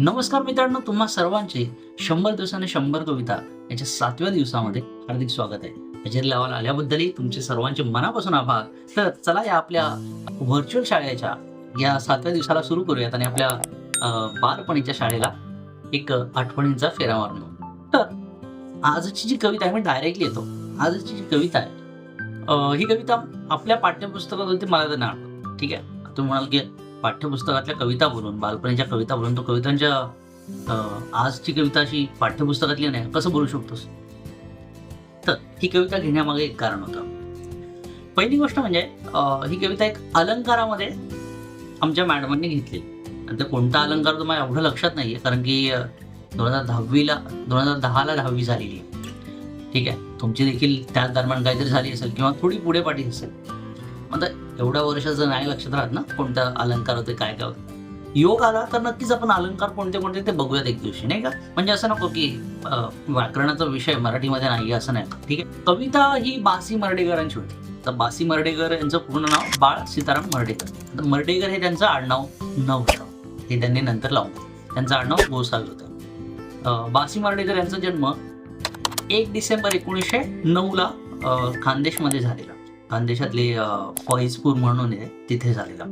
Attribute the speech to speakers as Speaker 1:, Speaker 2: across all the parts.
Speaker 1: नमस्कार मित्रांनो तुम्हा सर्वांचे शंभर दिवसाने शंभर कविता याच्या सातव्या दिवसामध्ये हार्दिक स्वागत आहे. हजेरी लावायला आल्याबद्दलही तुमचे सर्वांचे मनापासून आभार. तर चला या आपल्या व्हर्च्युअल शाळेच्या या सातव्या दिवसाला सुरू करूयात आणि आपल्या बालपणीच्या शाळेला एक आठवणींचा फेरा मारून तर आजची जी कविता आहे मी डायरेक्टली येतो. आजची जी कविता आहे ही कविता आपल्या पाठ्यपुस्तकातून होती मला तर ठीक आहे? तुम्ही म्हणाल की पाठ्यपुस्तकातल्या कविता बोलून बालपणीच्या कविता बोलून तो कवितांच्या आजची कविता अशी पाठ्यपुस्तकातली नाही कसं बोलू शकतोस? तर ही कविता घेण्यामागे एक कारण होतं. पहिली गोष्ट म्हणजे ही कविता एक अलंकारामध्ये आमच्या मॅडमांनी घेतली. आणि ते कोणता अलंकार तो माझ्या एवढं लक्षात नाही आहे कारण की दोन हजार दहावीला दोन हजार दहाला दहावी झालेली. ठीक आहे तुमची देखील त्याच दरम्यान काहीतरी झाली असेल किंवा थोडी पुढे पाठी असेल. आता एवढ्या वर्षाचं नाही लक्षात राहत ना कोणता अलंकार होते काय काय होते योग आला तर नक्कीच आपण अलंकार कोणते कोणते ते बघूयात एक दिवशी नाही का? म्हणजे असं नको की व्याकरणाचा विषय मराठीमध्ये नाही असं नाही. ठीक आहे? कविता ही बासी मर्डेकरांची होती. तर बासी मर्डेकर यांचं पूर्ण नाव बाळ सीताराम मर्डेकर. तर मर्डेकर हे त्यांचं आडनाव नव्हतं हे त्यांनी नंतर लावलं त्यांचं आडनाव गोसावी होतं. बासी मर्डेकर यांचा जन्म एक डिसेंबर एकोणीसशे नऊला खानदेशमध्ये झालेला. खानदेशातले फैजपूर म्हणून आहे तिथे झालेला.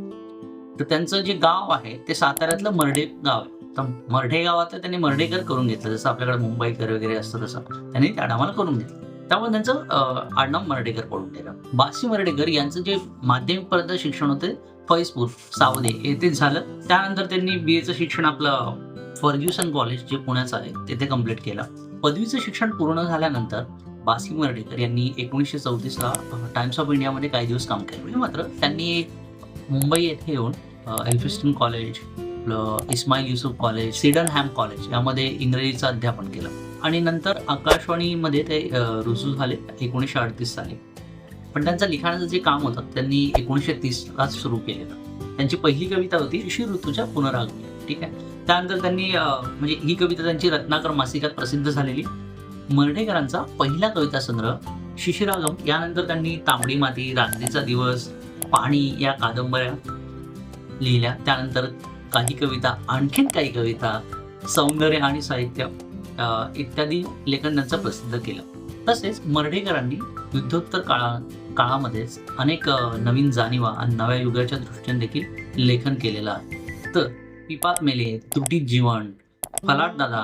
Speaker 1: तर त्यांचं जे गाव आहे ते साताऱ्यातलं मर्डे गाव आहे. तर मर्ढे गावात त्यांनी मर्डेकर करून घेतलं. जसं आपल्याकडे मुंबईकर वगैरे असतं तसं त्यांनी त्या आडामाला करून घेतलं. त्यामुळे त्यांचं आडनाव मर्डेकर पडून गेलं. बासी मर्डेकर यांचं जे माध्यमिक पर्यंत शिक्षण होते फैजपूर सावदे येथेच झालं. त्यानंतर त्यांनी बी एचं शिक्षण आपलं फर्ग्युसन कॉलेज जे पुण्याचं आहे तिथे कंप्लीट केलं. पदवीचं शिक्षण पूर्ण झाल्यानंतर बासी मर्डेकर यांनी एकोणीसशे चौतीसला टाइम्स ऑफ इंडियामध्ये काही दिवस काम केलं. म्हणजे मात्र त्यांनी मुंबई येथे येऊन एल्फिस्टन कॉलेज आपलं Ismail Yusuf college Sydenham college यामध्ये इंग्रजीचं अध्यापन केलं. आणि नंतर आकाशवाणीमध्ये ते रुजू झाले एकोणीसशे अडतीस साली. पण त्यांचं लिखाणाचं जे काम होतं त्यांनी एकोणीसशे तीसलाच सुरू केलेलं. त्यांची पहिली कविता होती ऋषी ऋतूच्या पुनरागमन. ठीक आहे? त्यानंतर त्यांनी म्हणजे ही कविता त्यांची रत्नाकर मासिकात प्रसिद्ध झालेली. मर्ढेकरांचा पहिला कविता संग्रह शिशिरागम. यानंतर त्यांनी तांबडी माती रात्रीचा दिवस पाणी या कादंबऱ्या लिहिल्या. त्यानंतर काही कविता आणखीन काही कविता सौंदर्य आणि साहित्य इत्यादी लेखन त्यांचं प्रसिद्ध केलं. तसेच मर्ढेकरांनी युद्धोत्तर काळा काळामध्येच अनेक नवीन जाणीवा आणि नव्या युगाच्या दृष्टीने देखील लेखन केलेलं आहे. तर पिपात मेले तुटीत जीवन फलाट दादा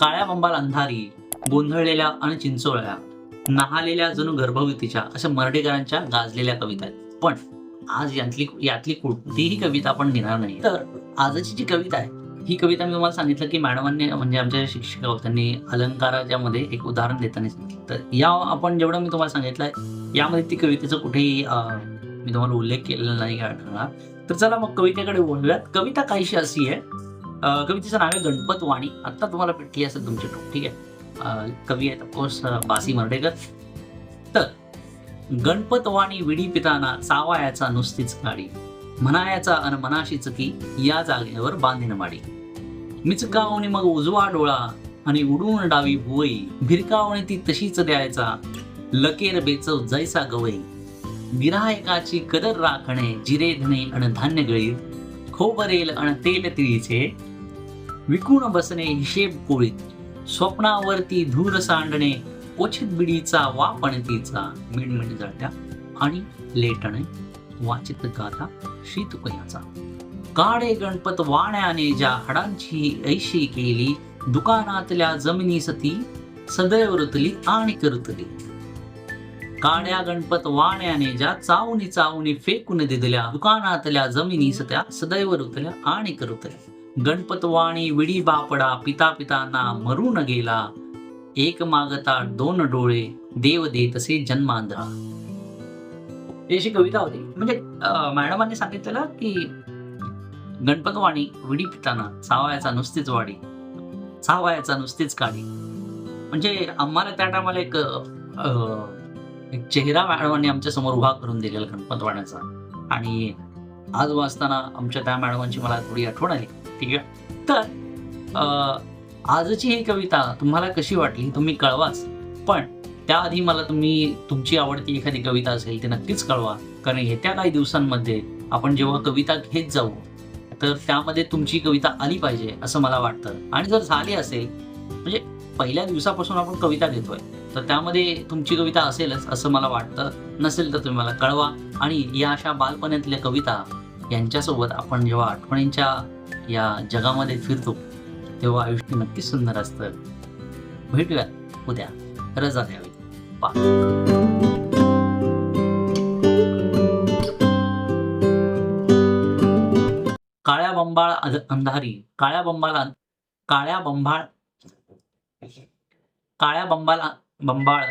Speaker 1: काळ्या बंबाल अंधारी गोंधळलेल्या आणि चिंचोळ्या नाहालेल्या जणू गर्भवतीच्या अशा मराठीकरांच्या गाजलेल्या कविता आहेत. पण आज यातली यातली कोणतीही कविता आपण घेणार नाही. तर आजची जी कविता आहे ही कविता मी तुम्हाला सांगितलं की मॅडमांनी म्हणजे आमच्या शिक्षिका त्यांनी अलंकाराच्या मध्ये एक उदाहरण देताना सांगितलं. तर या आपण जेवढं मी तुम्हाला सांगितलंय यामध्ये ती कवितेचं कुठेही मी तुम्हाला उल्लेख केलेला नाही आढळणार. तर चला मग कवितेकडे बोलूयात कविता काहीशी अशी आहे. कवितेचं नाव आहे गणपत वाणी आता तुम्हाला पेटली असेल तुमची टोक ठीक आहे? कवी आहेत ऑफकोर्स बासी मर्डेकर. तर गणपत वाणी विडी पिताना चावायाचा नुसतीच काळी म्हणायाचा अन मनाशीच की या जागेवर बांधीन माडी. मिचकावणी मग उजवा डोळा आणि उडून डावी भुवई. भिरकावणी ती तशीच द्यायचा लकेर बेचव जैसा गवई. गिरायकाची कदर राखणे जिरे धणे अन धान्य गळी. खोबरेल अन तेल तिळीचे. विकून बसणे हिशेब कोळीत. स्वप्नावरती धूर सांडणे ओछित बिडीचा वापणतीचा मिणमिण जळत्या आणि लेटणे वाचित गाथा शीतुकयाचा. काडे गणपत वाण्याने ज्या हाडांची ऐशी केली दुकानातल्या जमिनी सती सदैव रुतली आणि करतली काड्या गणपत वाण्याने ज्या चावणी चावणी फेकून दिदल्या दुकानातल्या जमिनी सत्या सदैव रुतल्या आणि करतल्या गणपतवाणी विडी बापडा पिता पितांना मरून गेला. एक मागता दोन डोळे देव देतसे जन्मांधळा अशी कविता होती. म्हणजे मॅडमांनी सांगितलेलं की गणपतवाणी विडी पिताना चावायचा नुसतीच वाडी चावायचा नुसतीच काढी म्हणजे आम्हाला त्या टायमाला एक अं, एक चेहरा मॅडमांनी आमच्यासमोर उभा करून दिलेला गणपतवाण्याचा. आणि आज वाचताना आमच्या त्या मॅडमांची मला थोडी आठवण आली. ठीक आहे? तर आजची ही कविता तुम्हाला कशी वाटली तुम्ही कळवाच. पण त्याआधी मला तुम्ही तुमची आवडती एखादी कविता असेल ती नक्कीच कळवा. कारण येत्या काही दिवसांमध्ये आपण जेव्हा कविता घेत जाऊ तर त्यामध्ये तुमची कविता आली पाहिजे असं मला वाटतं. आणि जर झाली असेल म्हणजे पहिल्या दिवसापासून आपण कविता घेतोय तर त्यामध्ये तुमची कविता असेलच असं मला वाटतं. नसेल तर तुम्ही मला कळवा. आणि या अशा बालपणातल्या कविता यांच्यासोबत आपण जेव्हा आठवणींच्या या जगामध्ये फिरतो तेव्हा आयुष्य नक्कीच सुंदर असतं. भेटूया उद्या. रजा द्यावी काळ्या बंबाळ अंधारी. काळ्या बंबाला काळ्या बंबाळ काळ्या बंबाला बंबाळ